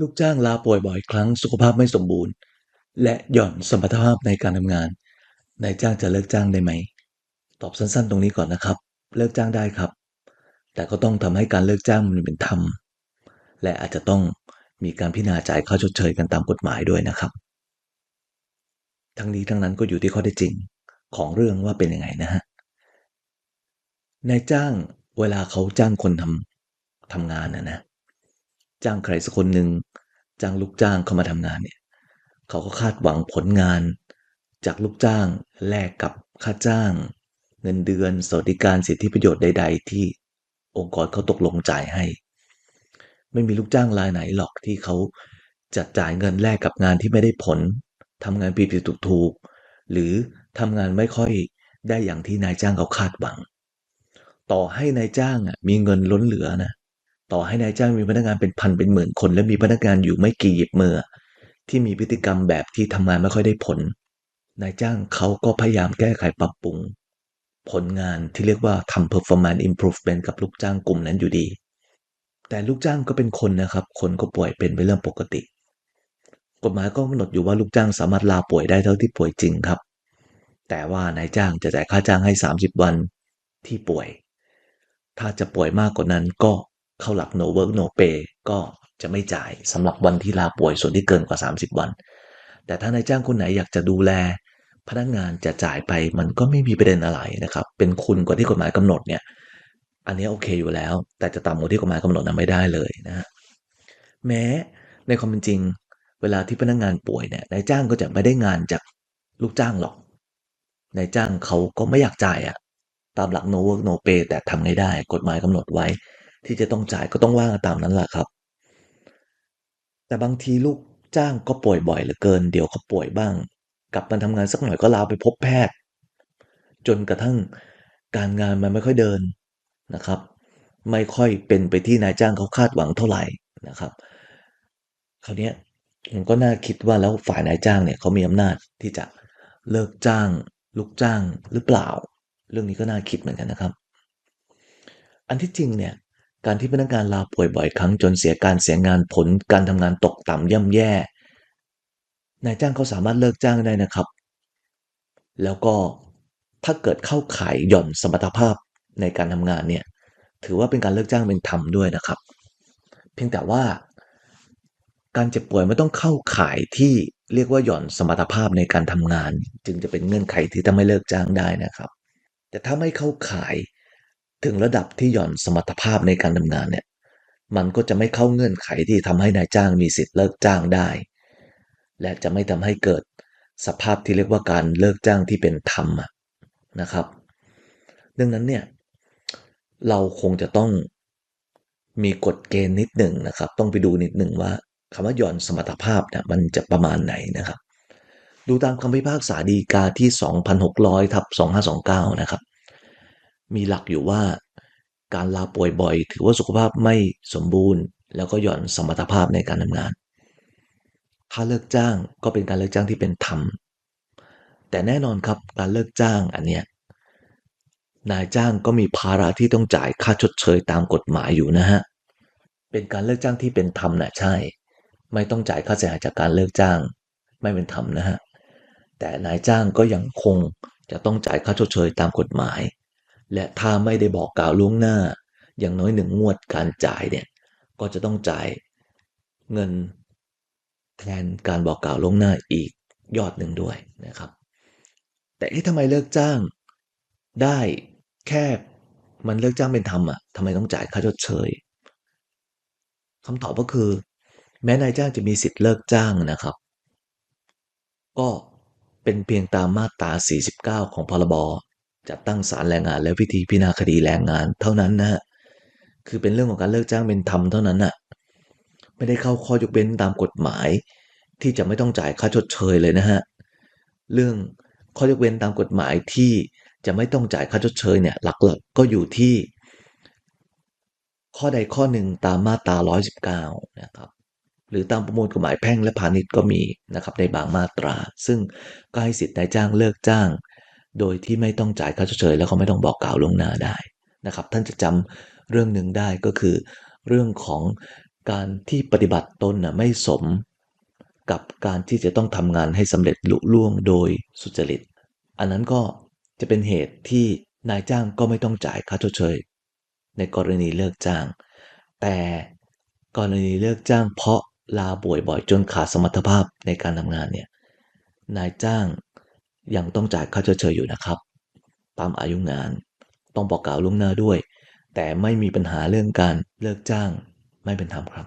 ลูกจ้างลาป่วยบ่อยครั้งสุขภาพไม่สมบูรณ์ และหย่อนสมรรถภาพในการทำงานนายจ้างจะเลิกจ้างได้ไหม ตอบสั้นๆ ตรงนี้ก่อนนะครับ เลิกจ้างได้ครับ แต่ก็ต้องทำให้การเลิกจ้างมันเป็นธรรมและอาจจะต้องมีการพิจารณาจ่ายค่าชดเชยกันตามกฎหมายด้วยนะครับ ทั้งนี้ทั้งนั้นก็อยู่ที่ข้อเท็จจริงของเรื่องว่าเป็นยังไงนะฮะนายจ้างเวลาเขาจ้างคนทำทำงานนะนะ จ้างใครสักคนหนึ่งจ้างลูกจ้างเข้ามาทำงานเนี่ยเขาก็คาดหวังผลงาน จากลูกจ้างแลกกับค่าจ้าง เงินเดือนสวัสดิการสิทธิประโยชน์ใด ๆ ที่องค์กรเขาตกลงจ่ายให้ ไม่มีลูกจ้างรายไหนหรอกที่เขาจะจ่ายเงินแลกกับงานที่ไม่ได้ผลทำงานผิดผิดถูกถูกหรือทำงานไม่ค่อยได้อย่างที่นายจ้างเขาคาดหวัง ต่อให้นายจ้างมีเงินล้นเหลือนะ ต่อให้นายจ้างมีพนักงานเป็นพันเป็นหมื่นคน และมีพนักงานอยู่ไม่กี่หยิบมือที่มีพฤติกรรมแบบที่ทำงานไม่ค่อยได้ผล นายจ้างเขาก็พยายามแก้ไขปรับปรุง ผลงานที่เรียกว่าทำ performance improvement กับลูกจ้างกลุ่มนั้นอยู่ดี แต่ลูกจ้างก็เป็นคนนะครับ คนก็ป่วยเป็นเป็นเรื่องปกติ กฎหมายก็กำหนดอยู่ว่าลูกจ้างสามารถลาป่วยได้เท่าที่ป่วยจริงครับ แต่ว่านายจ้างจะจ่ายค่าจ้างให้ 30 วันที่ป่วย ถ้าจะป่วยมากกว่านั้นก็ เข้าหลัก no work no pay ก็จะไม่จ่ายสำหรับวันที่ลาป่วยส่วนที่เกินกว่า 30 วัน แต่ถ้านายจ้างคนไหนอยากจะดูแล พนักงานจะจ่ายไปมันก็ไม่มีประเด็นอะไรนะครับ เป็นคุณกว่าที่กฎหมายกำหนดเนี่ยอันนี้โอเคอยู่แล้ว แต่จะต่ำกว่าที่กฎหมายกำหนดนั้นไม่ได้เลยนะฮะแม้ในความเป็นจริง เวลาที่พนักงานป่วยเนี่ยนายจ้างก็จะไม่ได้งานจากลูกจ้างหรอกนายจ้างเขาก็ไม่อยากจ่ายอะตามหลัก no work no pay แต่ทำไงได้ กฎหมายกำหนดไว้ ที่จะต้องจ่ายก็ต้องว่ากันตามนั้นแหละครับ แต่บางทีลูกจ้างก็ป่วยบ่อยเหลือเกิน เดี๋ยวเขาป่วยบ้าง กลับมาทำงานสักหน่อยก็ลาไปพบแพทย์ จนกระทั่งการงานมันไม่ค่อยเดินนะครับ ไม่ค่อยเป็นไปที่นายจ้างเขาคาดหวังเท่าไหร่นะครับคราวนี้มันก็น่าคิดว่าแล้วฝ่ายนายจ้างเนี่ยเขามีอำนาจที่จะเลิกจ้าง ลูกจ้างหรือเปล่า เรื่องนี้ก็น่าคิดเหมือนกันนะครับ อันที่จริงเนี่ย การที่พนักงานลาป่วยบ่อยครั้งจนเสียการเสียงานผลการทำงานตกต่ำย่ำแย่ นายจ้างเขาสามารถเลิกจ้างได้นะครับ แล้วก็ถ้าเกิดเข้าข่ายหย่อนสมรรถภาพในการทำงานเนี่ยถือว่าเป็นการเลิกจ้างเป็นธรรมด้วยนะครับ เพียงแต่ว่า การเจ็บป่วยไม่ต้องเข้าข่ายที่เรียกว่าหย่อนสมรรถภาพในการทำงาน จึงจะเป็นเงื่อนไขที่ทำให้เลิกจ้างได้นะครับ แต่ถ้าไม่เข้าข่าย ถึงระดับที่หย่อนสมรรถภาพในการทำงานเนี่ยมันก็จะไม่เข้าเงื่อนไขที่ทำให้นายจ้างมีสิทธิ์เลิกจ้างได้ และจะไม่ทำให้เกิดสภาพที่เรียกว่าการเลิกจ้างที่เป็นธรรมนะครับ ดังนั้นเนี่ยเราคงจะต้องมีกฎเกณฑ์นิดหนึ่งนะครับ ต้องไปดูนิดหนึ่งว่าคำว่าหย่อนสมรรถภาพเนี่ยมันจะประมาณไหนนะครับ ดูตามคำพิพากษาดีกาที่ 2,600ทับ2529 นะครับ มีหลักอยู่ว่า การลาป่วยบ่อย ถือว่าสุขภาพไม่สมบูรณ์ แล้วก็หย่อนสมรรถภาพในการทำงาน ถ้าเลิกจ้างก็เป็นการเลิกจ้างที่เป็นธรรม แต่แน่นอนครับการเลิกจ้างอันเนี้ยนายจ้างก็มีภาระที่ต้องจ่ายค่าชดเชยตามกฎหมายอยู่นะฮะ เป็นการเลิกจ้างที่เป็นธรรมนะใช่ ไม่ต้องจ่ายค่าเสียหายจากการเลิกจ้าง ไม่เป็นธรรมนะฮะ แต่นายจ้างก็ยังคงจะต้องจ่ายค่าชดเชยตามกฎหมาย และถ้าไม่ได้บอกกล่าวล่วงหน้า อย่างน้อยหนึ่งงวดการจ่ายเนี่ยก็จะต้องจ่ายเงินแทนการบอกกล่าวล่วงหน้าอีกยอดหนึ่งด้วยนะครับ แต่ที่ทำไมเลิกจ้างได้แค่มันเลิกจ้างเป็นธรรมอะทำไมต้องจ่ายค่าชดเชยคำตอบก็คือ แม้นายจ้างจะมีสิทธิ์เลิกจ้างนะครับ ก็เป็นเพียงตามมาตรา 49 ของพรบ จัดตั้งศาลแรงงาน และวิธีพิจารณาคดีแรงงานเท่านั้นนะฮะคือเป็นเรื่องของการเลิกจ้างเป็นธรรมเท่านั้นน่ะไม่ได้เข้าข้อยกเว้นตามกฎหมาย ที่จะไม่ต้องจ่ายค่าชดเชยเลยนะฮะเรื่องข้อยกเว้นตามกฎหมายที่จะไม่ต้องจ่ายค่าชดเชยเนี่ยหลักๆกก็อยู่ที่ ข้อใดข้อหนึ่งตามมาตรา119นะครับหรือตามประมวลกฎหมายแพ่งและพาณิชย์ก็มีนะครับในบางมาตรา ซึ่งก็ให้สิทธิ์นายจ้างเลิกจ้าง โดยที่ไม่ต้องจ่ายค่าชดเชยแล้วก็ไม่ต้องบอกกล่าวล่วงหน้าได้นะครับ ท่านจะจำเรื่องหนึ่งได้ก็คือ เรื่องของการที่ปฏิบัติตนน่ะไม่สมกับการที่จะต้องทำงานให้สำเร็จลุล่วงโดยสุจริต อันนั้นก็จะเป็นเหตุที่นายจ้างก็ไม่ต้องจ่ายค่าชดเชย ในกรณีเลิกจ้าง แต่กรณีเลิกจ้างเพราะลาป่วยบ่อยจนขาดสมรรถภาพในการทำงานเนี่ยนายจ้าง ยังต้องจ่ายค่าชดเชยอยู่นะครับ ตามอายุงานต้องบอกกล่าวล่วงหน้าด้วย แต่ไม่มีปัญหาเรื่องการเลิกจ้างไม่เป็นธรรมครับ